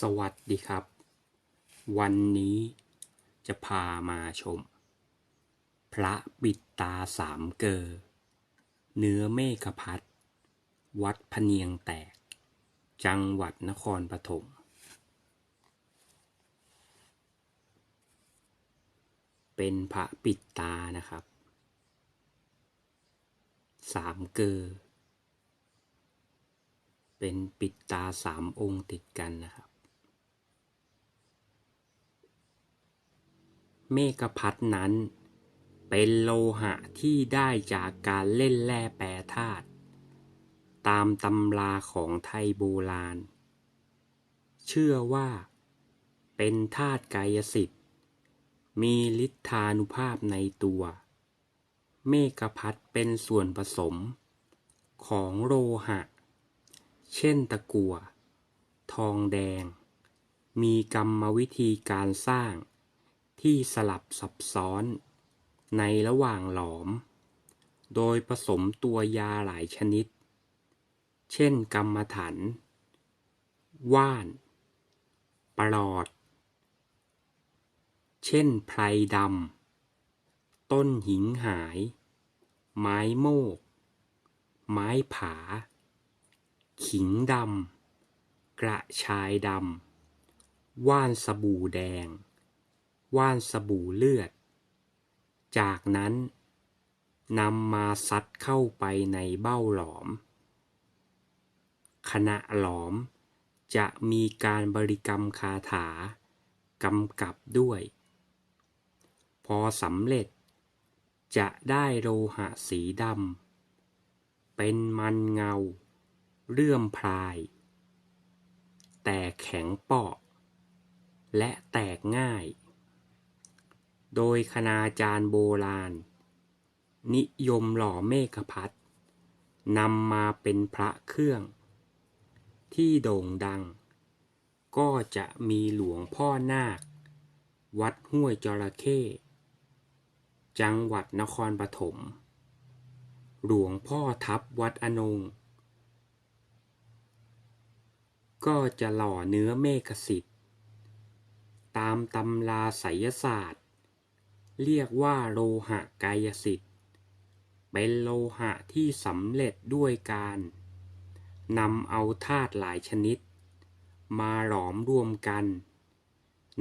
สวัสดีครับ วันนี้จะพามาชม พระปิดตาสามเกอเนื้อเมฆพัดวัดพเนียงแตก จังหวัดนครปฐมเป็นพระปิดตานะครับสามเกอเป็นปิดตาสามองค์ติดกันนะครับ เมฆพัดนั้น เป็นโลหะที่ได้จากการเล่นแร่แปรธาตุตามตำราของไทยโบราณ เชื่อว่า เป็นธาตุกายสิทธิ์ มีฤทธานุภาพในตัว เมฆพัดเป็นส่วนผสม ของโลหะ เช่นตะกั่วทองแดง มีกรรมวิธีการสร้าง ที่สลับซับซ้อน ในระหว่างหลอม โดยผสมตัวยาหลายชนิด เช่นกรรมฐานว่าน ปลอด เช่นไพรดำ ต้นหิงหาย ไม้โมก ไม้ผา ขิงดำ กระชายดำ ว่านสบู่แดง ว่านสบู่เลือด จากนั้นนำมาซัดเข้าไปในเบ้าหลอม ขณะหลอมจะมีการบริกรรมคาถากำกับด้วย พอสำเร็จจะได้โลหะสีดำ เป็นมันเงาเลื่อมพราย แต่แข็งเปาะ และแตกง่าย โดยคณาจารย์โบราณ นิยมหล่อเมฆพัดนำมาเป็นพระเครื่อง ที่โด่งดัง ก็จะมีหลวงพ่อนาค วัดห้วยจระเข้จังหวัดนครปฐม หลวงพ่อทับวัดอนง ก็จะหล่อเนื้อเมฆสิทธิ์ ตามตำราไสยศาสตร์ เรียกว่าโลหะกายสิทธิ์ เป็นโลหะที่สำเร็จด้วยการนำเอาธาตุหลายชนิด มาหลอมรวมกัน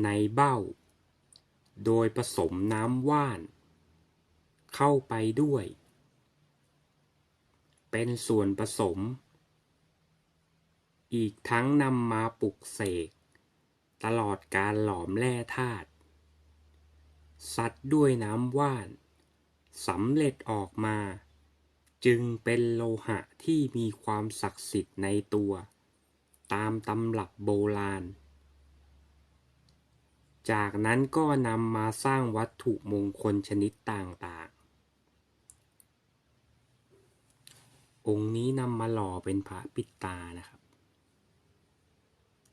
ในเบ้า โดยผสมน้ำว่าน เข้าไปด้วย เป็นส่วนผสม อีกทั้งนำมาปลุกเสก ตลอดการหลอมแร่ธาตุ ซัดด้วยน้ำว่านสำเร็จออกมา จึงเป็นโลหะที่มีความศักดิ์สิทธิ์ในตัว ตามตำรับโบราณ จากนั้นก็นำมาสร้างวัตถุมงคลชนิดต่างๆ องค์นี้นำมาหล่อเป็นพระปิดตานะครับ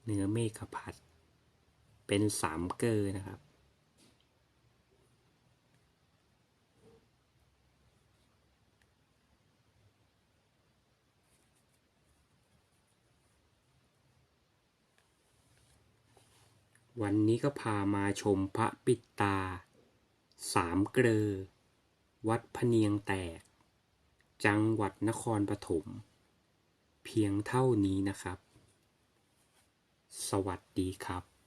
เนื้อเมฆพัดเป็นสามเกอนะครับ วันนี้ก็พามาชมพระปิดตา สามเกลอ วัดพะเนียงแตก จังหวัดนครปฐม เพียงเท่านี้นะครับ สวัสดีครับ